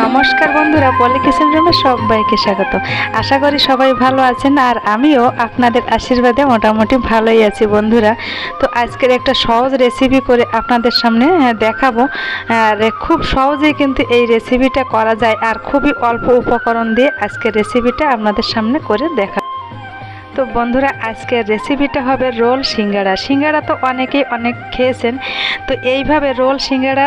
নমস্কার বন্ধুরা পলি কিচেন রুমে সবাইকে স্বাগত। আশা করি সবাই ভালো আছেন আর আমিও আপনাদের আশীর্বাদে মোটামুটি ভালোই আছি বন্ধুরা। তো আজকের একটা সহজ রেসিপি করে আপনাদের সামনে দেখাবো। আর খুব সহজেই কিন্তু এই রেসিপিটা করা যায় আর খুবই অল্প উপকরণ দিয়ে আজকের রেসিপিটা আপনাদের সামনে করে দেখা তো বন্ধুরা, আজকের রেসিপিটা হবে রোল সিঙ্গাড়া সিঙ্গাড়া তো অনেকেই অনেক খেয়েছেন। তো এইভাবে রোল সিঙ্গাড়া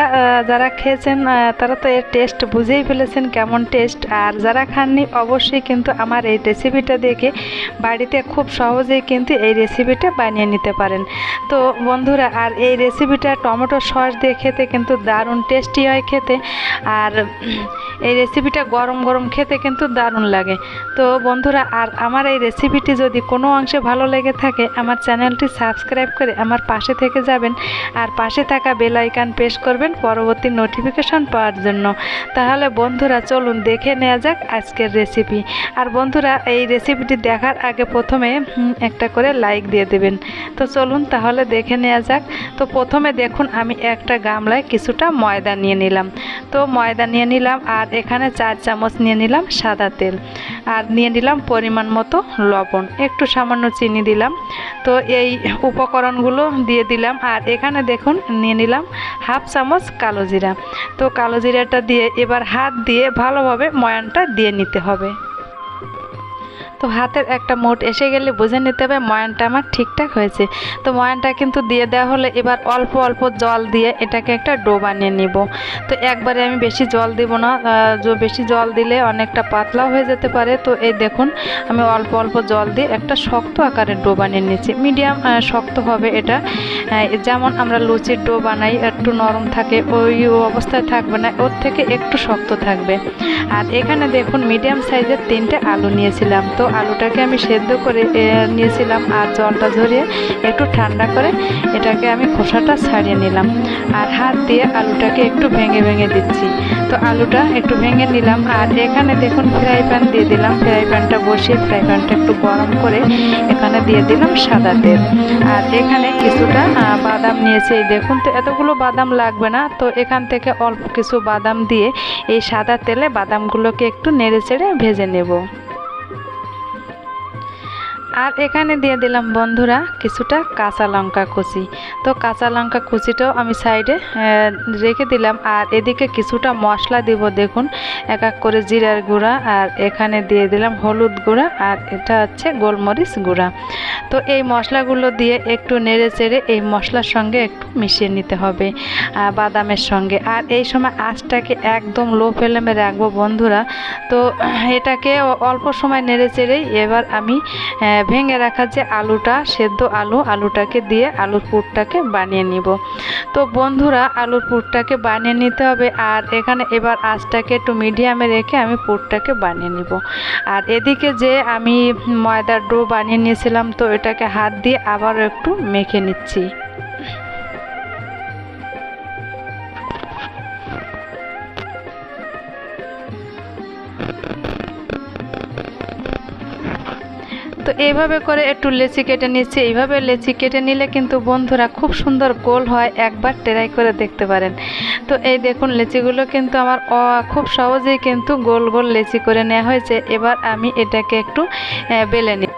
যারা খেয়েছেন তারা তো এর টেস্ট বুঝেই ফেলেছেন কেমন টেস্ট আর যারা খাননি, অবশ্যই কিন্তু আমার এই রেসিপিটা দেখে বাড়িতে খুব সহজেই কিন্তু এই রেসিপিটা বানিয়ে নিতে পারেন। তো বন্ধুরা, আর এই রেসিপিটা টমেটো সস দিয়ে খেতে কিন্তু দারুণ টেস্টি হয় খেতে। আর এই রেসিপিটা গরম গরম খেতে কিন্তু দারুণ লাগে। তো বন্ধুরা, আর আমার এই রেসিপিটি যদি কোনো অংশে ভালো লেগে থাকে, আমার চ্যানেলটি সাবস্ক্রাইব করে আমার পাশে থেকে যাবেন আর পাশে থাকা বেল আইকন প্রেস করবেন পরবর্তী নোটিফিকেশন পাওয়ার জন্য। তাহলে বন্ধুরা, চলুন দেখে নেওয়া যাক আজকের রেসিপি আর বন্ধুরা, এই রেসিপিটি দেখার আগে প্রথমে একটা করে লাইক দিয়ে দেবেন। তো চলুন তাহলে দেখে নেওয়া যাক। তো প্রথমে দেখুন, আমি একটা গামলায় কিছুটা ময়দা নিয়ে নিলাম। তো ময়দা নিয়ে নিলাম আর এখানে চার চামচ নিয়ে নিলাম সাদা তেল। আর নিয়ে নিলাম পরিমাণ মতো লবণ। একটু সামান্য চিনি দিলাম। তো এই উপকরণগুলো দিয়ে দিলাম। আর এখানে দেখুন, নিয়ে নিলাম হাফ চামচ কালো জিরা। তো কালো জিরাটা দিয়ে এবার হাত দিয়ে ভালোভাবে ময়ানটা দিয়ে নিতে হবে। তো হাতের একটা মোট এসে গেলে বুঝে নিতে হবে ময়ানটা আমার ঠিকঠাক হয়েছে। তো ময়ানটা কিন্তু দিয়ে দেওয়া হলে, এবার অল্প অল্প জল দিয়ে এটাকে একটা ডো বানিয়ে নিব। তো একবারে আমি বেশি জল দিব না বেশি জল দিলে অনেকটা পাতলাও হয়ে যেতে পারে। তো এই দেখুন, আমি অল্প অল্প জল দিয়ে একটা শক্ত আকারের ডো বানিয়ে নিয়েছি মিডিয়াম শক্ত হবে এটা। যেমন আমরা লুচির ডো বানাই, একটু নরম থাকে, ওই অবস্থায় থাকবে না, ওর থেকে একটু শক্ত থাকবে। আর এখানে দেখুন, মিডিয়াম সাইজের তিনটে আলু নিয়েছিলাম। তো আলুটাকে আমি সেদ্ধ করে নিয়েছিলাম আর জলটা ঝরিয়ে একটু ঠান্ডা করে এটাকে আমি খোসাটা ছাড়িয়ে নিলাম আর হাত দিয়ে আলুটাকে একটু ভেঙে ভেঙে দিচ্ছি। তো আলুটা একটু ভেঙে নিলাম আর এখানে দেখুন ফ্রাই প্যান দিয়ে দিলাম। ফ্রাই প্যানটা বসিয়ে ফ্রাই প্যানটা একটু গরম করে এখানে দিয়ে দিলাম সাদা তেল। আর এখানে কিছুটা বাদাম নিয়েছি। এই দেখুন তো এতগুলো বাদাম লাগবে না। তো এখান থেকে অল্প কিছু বাদাম দিয়ে এই সাদা তেলে বাদামগুলোকে একটু নেড়ে চেড়ে ভেজে নেব। আর এখানে দিয়ে দিলাম বন্ধুরা কিছুটা কাঁচা লঙ্কা কুচি। তো কাঁচা লঙ্কা কুচিটাও আমি সাইডে রেখে দিলাম। আর এদিকে কিছুটা মশলা দিব, দেখুন, এক এক করে জিরার গুঁড়া। আর এখানে দিয়ে দিলাম হলুদ গুঁড়া, আর এটা হচ্ছে গোলমরিচ গুঁড়া। তো এই মশলাগুলো দিয়ে একটু নেড়ে চেড়ে এই মশলার সঙ্গে একটু মিশিয়ে নিতে হবে বাদামের সঙ্গে। আর এই সময় আঁচটাকে একদম লো ফ্লেমে রাখব বন্ধুরা। তো এটাকে অল্প সময় নেড়ে চেড়েই এবার আমি ভেঙে রাখা যে আলুটা, সেদ্ধ আলু, আলুটাকে দিয়ে আলুর পুরটাকে বানিয়ে নিব। তো বন্ধুরা, আলুর পুরটাকে বানিয়ে নিতে হবে আর এখানে এবার আঁচটাকে একটু মিডিয়ামে রেখে আমি পুরটাকে বানিয়ে নিব। আর এদিকে যে আমি ময়দার ডো বানিয়ে নিয়েছিলাম, তো এটাকে হাত দিয়ে আবার একটু মেখে নিচ্ছি। তো এইভাবে করে একটু লেচি কেটে নিচ্ছি। এইভাবে লেচি কেটে নিলে কিন্তু বন্ধুরা খুব সুন্দর গোল হয়। একবার ট্রাই করে দেখতে পারেন। তো এই দেখুন লেচিগুলো কিন্তু আমার খুব সহজেই কিন্তু গোল গোল লেচি করে নেওয়া হয়েছে। এবার আমি এটাকে একটু বেলে নিই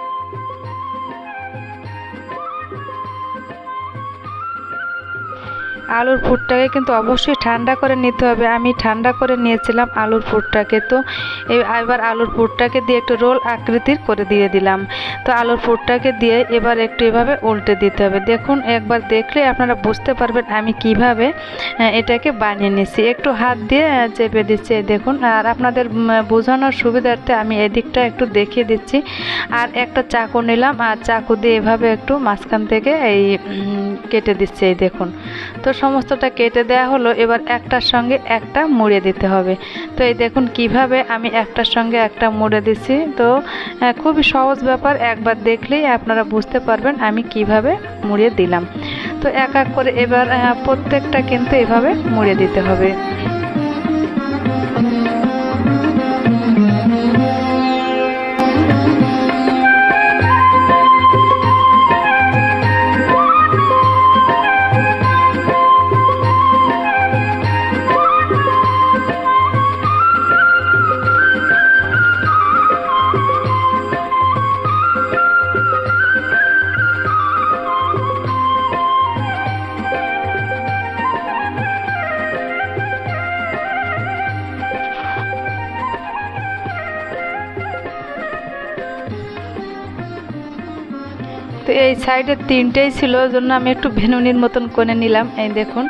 আলুর পুরটাকে কিন্তু অবশ্যই ঠান্ডা করে নিতে হবে। আমি ঠান্ডা করে নিয়েছিলাম আলুর পুরটাকে। তো এবার আলুর পুরটাকে দিয়ে একটু রোল আকৃতির করে দিয়ে দিলাম। তো আলুর পুরটাকে দিয়ে এবার একটু এভাবে উল্টে দিতে হবে। দেখুন, একবার দেখলে আপনারা বুঝতে পারবেন আমি কীভাবে এটাকে বানিয়ে নিয়েছি একটু হাত দিয়ে চেপে দিচ্ছি দেখুন। আর আপনাদের বোঝানোর সুবিধার্থে আমি এদিকটা একটু দেখিয়ে দিচ্ছি। আর একটা চাকু নিলাম, আর চাকু দিয়ে এভাবে একটু মাঝখান থেকে এই কেটে দিচ্ছি, এই দেখুন। তো সমস্তটা কেটে দেয়া হলো, এবার একটার সঙ্গে একটা মুড়ে দিতে হবে। তো এই দেখুন কীভাবে আমি একটার সঙ্গে একটা মুড়ে দিছি তো খুবই সহজ ব্যাপার, একবার দেখলেই আপনারা বুঝতে পারবেন আমি কীভাবে মুড়ে দিলাম। তো এক এক করে এবার প্রত্যেকটা কিন্তু এভাবে মুড়ে দিতে হবে। তো এই সাইডে তিনটেই ছিল, ওই জন্য আমি একটু ভেনুনির মতন করে নিলাম। এই দেখুন,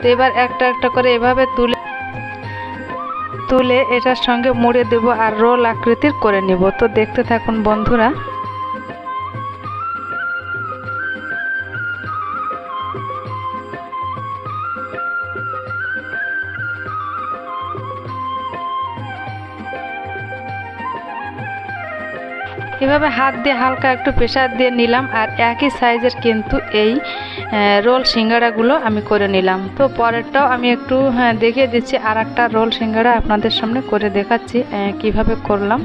তো এবার একটা একটা করে এভাবে তুলে তুলে এটার সঙ্গে মুড়ে দেব আর রোল আকৃতির করে নেব। তো দেখতে থাকুন বন্ধুরা। এভাবে হাত দিয়ে হালকা একটু প্রেশার দিয়ে নিলাম আর একই সাইজের কিন্তু এই রোল সিঙ্গাড়াগুলো আমি করে নিলাম। তো পরেরটাও আমি একটু দেখিয়ে দিচ্ছি আর একটা রোল সিঙ্গাড়া আপনাদের সামনে করে দেখাচ্ছি কীভাবে করলাম।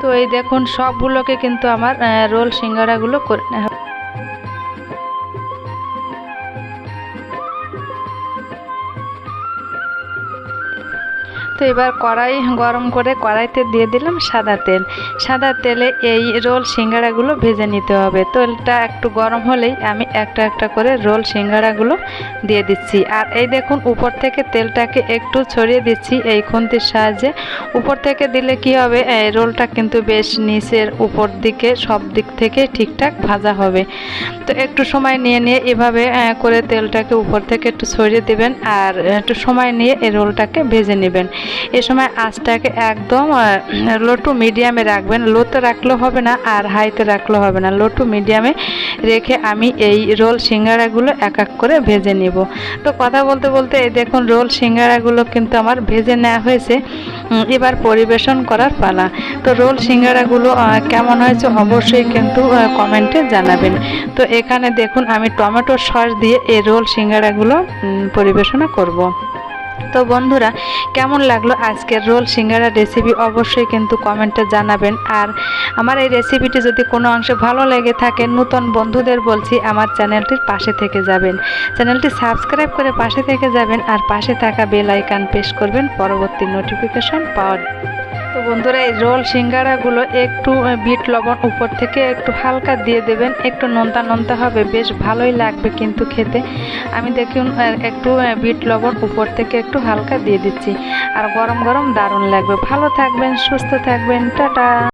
তো এই দেখুন, সবগুলোকে কিন্তু আমার রোল সিঙ্গাড়াগুলো করে তো এবার কড়াই গরম করে কড়াইতে দিয়ে দিলাম সাদা তেল। সাদা তেলে এই রোল সিঙ্গাড়াগুলো ভেজে নিতে হবে। তেলটা একটু গরম হলেই আমি একটা একটা করে রোল সিঙ্গাড়াগুলো দিয়ে দিচ্ছি। আর এই দেখুন, উপর থেকে তেলটাকে একটু ছড়িয়ে দিচ্ছি এই খুন্তির সাহায্যে। উপর থেকে দিলে কি হবে, এই রোলটা কিন্তু বেশ নিচের উপর দিকে সব দিক থেকে ঠিকঠাক ভাজা হবে। তো একটু সময় নিয়ে নিয়ে এভাবে করে তেলটাকে উপর থেকে একটু ছড়িয়ে দেবেন আর একটু সময় নিয়ে এই রোলটাকে ভেজে নেবেন। এ সময় আঁচটাকে একদম লো টু মিডিয়ামে রাখবেন। লোতে রাখলেও হবে না আর হাইতে রাখলেও হবে না। লো টু মিডিয়ামে রেখে আমি এই রোল সিঙ্গারাগুলো এক এক করে ভেজে নিব। তো কথা বলতে বলতে এই দেখুন, রোল সিঙ্গারাগুলো কিন্তু আমার ভেজে নেওয়া হয়েছে। এবার পরিবেশন করার পালা। তো রোল সিঙ্গারাগুলো কেমন হয়েছে অবশ্যই কিন্তু কমেন্টে জানাবেন। তো এখানে দেখুন, আমি টমেটো সস দিয়ে এই রোল সিঙ্গারাগুলো পরিবেশনা করব। তো বন্ধুরা, কেমন লাগল আজকের রোল সিঙ্গারা রেসিপি অবশ্যই কিন্তু কমেন্টে জানাবেন। আর আমার এই রেসিপিটি যদি কোনো অংশে ভালো লেগে থাকে, নতুন বন্ধুদের বলছি আমার চ্যানেলটির পাশে থেকে যাবেন। চ্যানেলটি সাবস্ক্রাইব করে পাশে থেকে যাবেন আর পাশে থাকা বেল আইকান প্রেস করবেন। পরবর্তী নোটিফিকেশন পাওয়ার তো বন্ধুরা, এই রোল সিঙ্গারাগুলো একটু বিট লবণ উপর থেকে একটু হালকা দিয়ে দেবেন। একটু নোনতা নোনতা হবে, বেশ ভালোই লাগবে কিন্তু খেতে। আমি দেখুন একটু বিট লবণ উপর থেকে একটু হালকা দিয়ে দিচ্ছি। আর গরম গরম দারুণ লাগবে। ভালো থাকবেন, সুস্থ থাকবেন, টাটা।